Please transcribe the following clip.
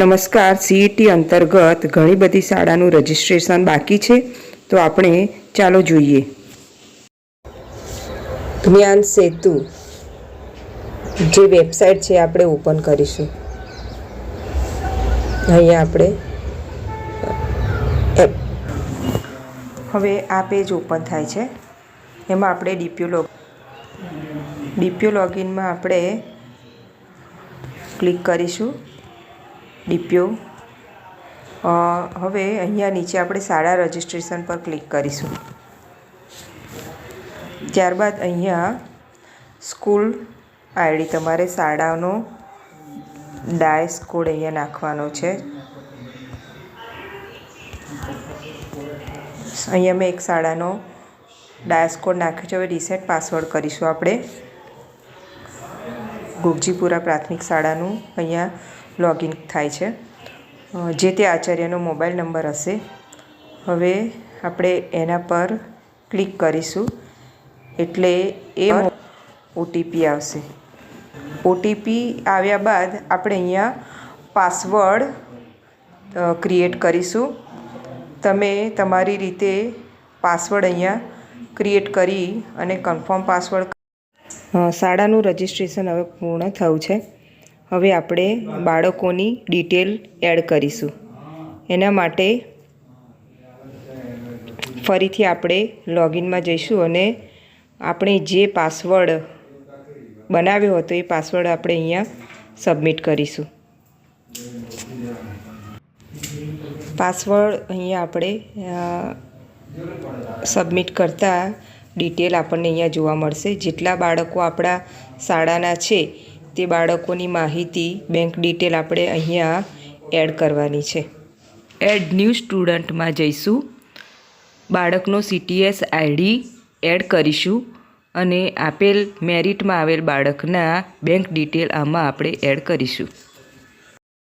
નમસ્કાર. સીઈટી અંતર્ગત ઘણી બધી શાળાનું રજિસ્ટ્રેશન બાકી છે. તો આપણે ચાલો જોઈએ. જ્ઞાન સેતુ. જે વેબસાઇટ છે આપણે ઓપન કરીશું. અહીંયા આપણે હવે આ પેજ ઓપન થાય છે. એમાં આપણે ડીપ્યુલોગ લોગ ડીપીયુ લોગિનમાં આપણે ક્લિક કરીશું. ડીપીઓ હવે અહીંયા નીચે આપણે શાળા રજિસ્ટ્રેશન પર ક્લિક કરીશું. ત્યારબાદ અહીંયા સ્કૂલ આઈડી તમારે શાળાનો ડાયસ કોડ અહીંયા નાખવાનો છે. અહીંયા મેં એક શાળાનો ડાયસ કોડ નાખ્યો છે. હવે રિસેટ પાસવર્ડ કરીશું આપણે. ગુગજીપુરા પ્રાથમિક શાળાનું અહીંયા લોગિન થાય છે. જે તે આચાર્યનો મોબાઈલ નંબર હશે. હવે આપણે એના પર ક્લિક કરીશું. એટલે એ ઓટીપી આવશે. ઓટીપી આવ્યા બાદ આપણે અહીંયા પાસવર્ડ ક્રિએટ કરીશું. તમે તમારી રીતે પાસવર્ડ અહીંયા ક્રિએટ કરી અને કન્ફર્મ પાસવર્ડ શાળાનું રજિસ્ટ્રેશન હવે પૂર્ણ થયું છે. હવે આપણે બાળકોની ડિટેલ એડ કરીશું. એના માટે ફરીથી આપણે લોગિનમાં જઈશું અને આપણે જે પાસવર્ડ બનાવ્યો હતો એ પાસવર્ડ આપણે અહીંયા સબમિટ કરીશું. પાસવર્ડ અહીંયા આપણે સબમિટ કરતાં ડિટેલ આપણને અહીંયા જોવા મળશે. જેટલા બાળકો આપણા શાળાના છે, તે બાળકોની માહિતી બેંક ડિટેલ આપણે અહીંયા એડ કરવાની છે. એડ ન્યૂ સ્ટુડન્ટમાં જઈશું. બાળકનો સીટીએસ આઈડી એડ કરીશું અને આપેલ મેરિટમાં આવેલ બાળકના બેંક ડિટેલ આમાં આપણે એડ કરીશું.